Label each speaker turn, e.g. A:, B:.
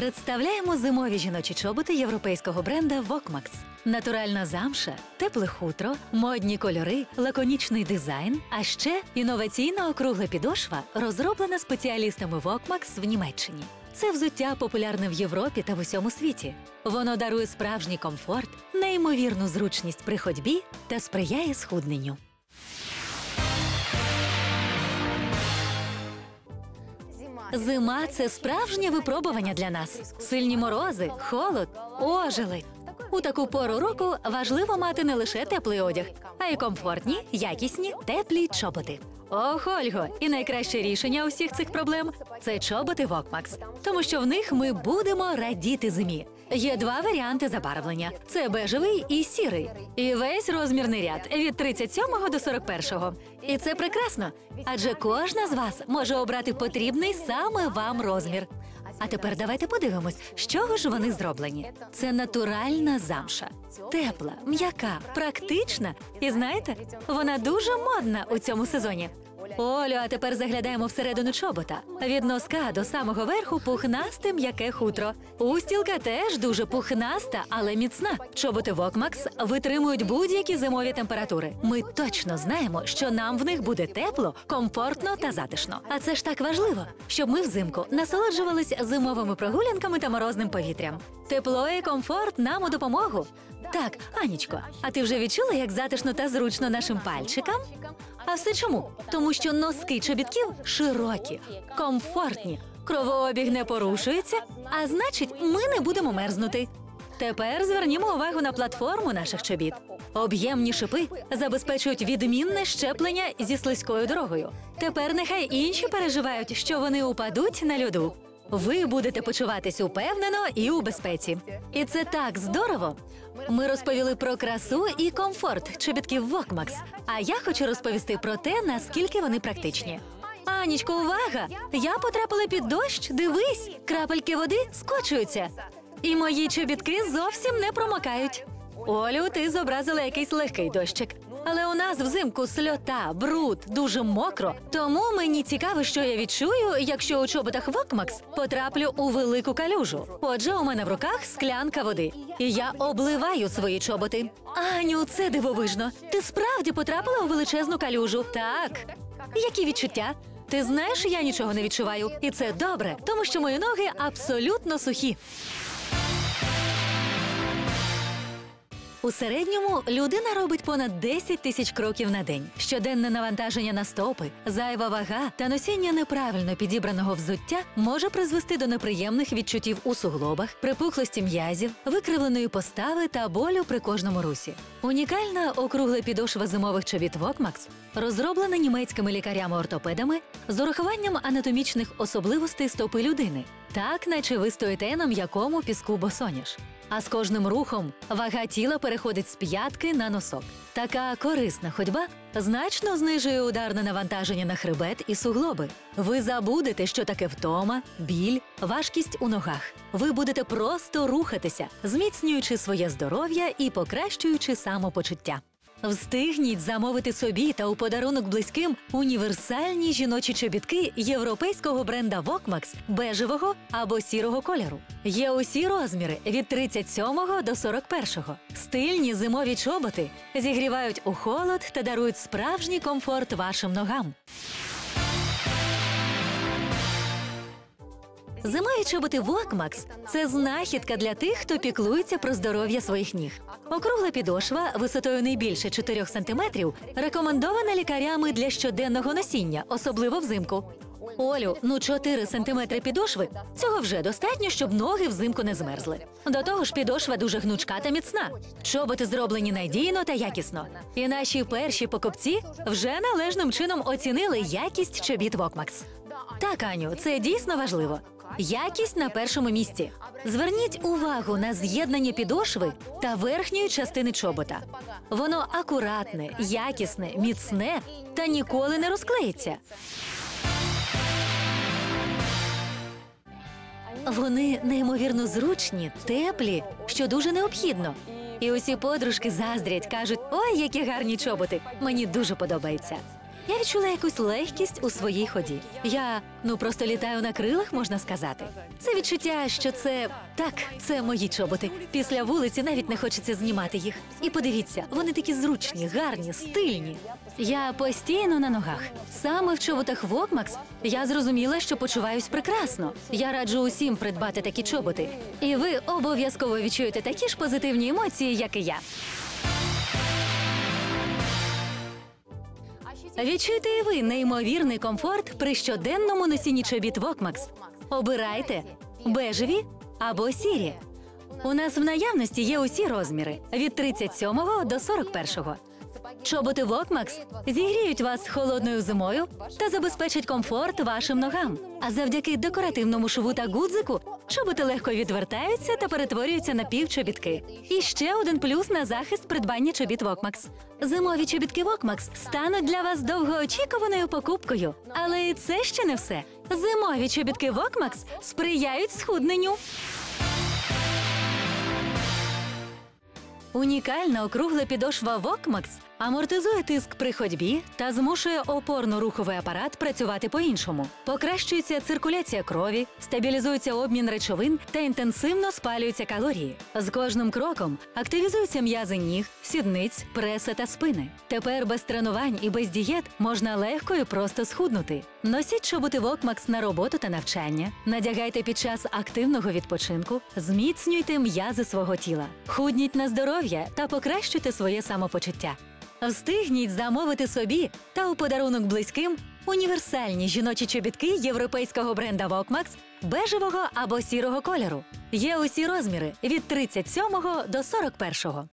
A: Представляємо зимові жіночі чоботи європейського бренда Вокмакс. Натуральна замша, тепле хутро, модні кольори, лаконічний дизайн, а ще інноваційна округла підошва, розроблена спеціалістами Вокмакс в Німеччині. Це взуття популярне в Європі та в усьому світі. Воно дарує справжній комфорт, неймовірну зручність при ходьбі та сприяє схудненню. Зима це справжнє випробування для нас. Сильні морози, холод, ожили. У таку пору року важливо мати не лише теплий одяг, а й комфортні, якісні, теплі чоботи. Ох, Ольго, і найкраще рішення усіх цих проблем це чоботи Вокмакс, тому що в них ми будемо радіти зимі. Є два варіанти забарвлення: це бежевий і сірий. І весь розмірний ряд від 37 до 41. І це прекрасно, адже кожна з вас може обрати потрібний саме вам розмір. А тепер давайте подивимось, з чого ж вони зроблені. Це натуральна замша, тепла, м'яка, практична. І знаєте, вона дуже модна у цьому сезоні. Олю, а тепер заглядаємо всередину чобота. Від носка до самого верху пухнасте м'яке хутро. Устілка теж дуже пухнаста, але міцна. Чоботи Вокмакс витримують будь-які зимові температури. Ми точно знаємо, що нам в них буде тепло, комфортно та затишно. А це ж так важливо, щоб ми взимку насолоджувались зимовими прогулянками та морозним повітрям. Тепло і комфорт нам у допомогу. Так, Анічко, а ти вже відчула, як затишно та зручно нашим пальчикам? А все чому? Тому що носки чобітків широкі, комфортні, кровообіг не порушується, а значить, ми не будемо мерзнути. Тепер звернімо увагу на платформу наших чобіт. Об'ємні шипи забезпечують відмінне щеплення зі слизькою дорогою. Тепер нехай інші переживають, що вони упадуть на льоду. Ви будете почуватись упевнено і у безпеці. І це так здорово. Ми розповіли про красу і комфорт чобітків Вокмакс. А я хочу розповісти про те, наскільки вони практичні. Анічко, увага! Я потрапила під дощ. Дивись, крапельки води скочуються. І мої чобітки зовсім не промокають. Олю, ти зобразила якийсь легкий дощик. Але у нас взимку сльота, бруд, дуже мокро. Тому мені цікаво, що я відчую, якщо у чоботах Вокмакс потраплю у велику калюжу. Отже, у мене в руках склянка води, і я обливаю свої чоботи. Аню, це дивовижно. Ти справді потрапила у величезну калюжу. Так. Які відчуття? Ти знаєш, я нічого не відчуваю, і це добре, тому що мої ноги абсолютно сухі. У середньому людина робить понад 10 тисяч кроків на день. Щоденне навантаження на стопи, зайва вага та носіння неправильно підібраного взуття може призвести до неприємних відчуттів у суглобах, припухлості м'язів, викривленої постави та болю при кожному русі. Унікальна округла підошва зимових чобіт Вокмакс розроблена німецькими лікарями-ортопедами з урахуванням анатомічних особливостей стопи людини, так наче ви стоїте на м'якому піску босоніж. А з кожним рухом вага тіла переходить з п'ятки на носок. Така корисна ходьба значно знижує ударне навантаження на хребет і суглоби. Ви забудете, що таке втома, біль, важкість у ногах. Ви будете просто рухатися, зміцнюючи своє здоров'я і покращуючи самопочуття. Встигніть замовити собі та у подарунок близьким універсальні жіночі чобітки європейського бренда Вокмакс бежевого або сірого кольору. Є усі розміри від 37 до 41. Стильні зимові чоботи зігрівають у холод та дарують справжній комфорт вашим ногам. Зимові чоботи Вокмакс це знахідка для тих, хто піклується про здоров'я своїх ніг. Округла підошва висотою не більше 4 см рекомендована лікарями для щоденного носіння, особливо взимку. Олю, ну 4 см підошви цього вже достатньо, щоб ноги взимку не змерзли. До того ж, підошва дуже гнучка та міцна. Чоботи зроблені надійно та якісно. І наші перші покупці вже належним чином оцінили якість чобіт Вокмакс. Так, Аню, це дійсно важливо. Якість на першому місці. Зверніть увагу на з'єднання підошви та верхньої частини чобота. Воно акуратне, якісне, міцне та ніколи не розклеїться. Вони неймовірно зручні, теплі, що дуже необхідно. І усі подружки заздрять, кажуть: ой, які гарні чоботи! Мені дуже подобається. Я відчула якусь легкість у своїй ході. Я ну просто літаю на крилах, можна сказати. Це відчуття, що це так, це мої чоботи. Після вулиці навіть не хочеться знімати їх. І подивіться, вони такі зручні, гарні, стильні. Я постійно на ногах. Саме в чоботах Вокмакс я зрозуміла, що почуваюсь прекрасно. Я раджу усім придбати такі чоботи. І ви обов'язково відчуєте такі ж позитивні емоції, як і я. Відчуйте і ви неймовірний комфорт при щоденному носінні чобіт Вокмакс. Обирайте бежеві або сірі. У нас в наявності є усі розміри від 37 до 41. Чоботи Вокмакс зігріють вас холодною зимою та забезпечать комфорт вашим ногам. А завдяки декоративному шву та гудзику чоботи легко відвертаються та перетворюються на півчобітки. І ще один плюс на захист придбання чобіт Вокмакс. Зимові чобітки Вокмакс стануть для вас довгоочікуваною покупкою. Але це ще не все. Зимові чобітки Вокмакс сприяють схудненню. Унікальна округла підошва Вокмакс амортизує тиск при ходьбі та змушує опорно-руховий апарат працювати по-іншому. Покращується циркуляція крові, стабілізується обмін речовин та інтенсивно спалюються калорії. З кожним кроком активізуються м'язи ніг, сідниць, преса та спини. Тепер без тренувань і без дієт можна легко і просто схуднути. Носіть чоботи Вокмакс на роботу та навчання, надягайте під час активного відпочинку, зміцнюйте м'язи свого тіла, худніть на здоров'я та покращуйте своє самопочуття. Встигніть замовити собі та у подарунок близьким універсальні жіночі чобітки європейського бренда Вокмакс бежевого або сірого кольору. Є усі розміри від 37 до 41.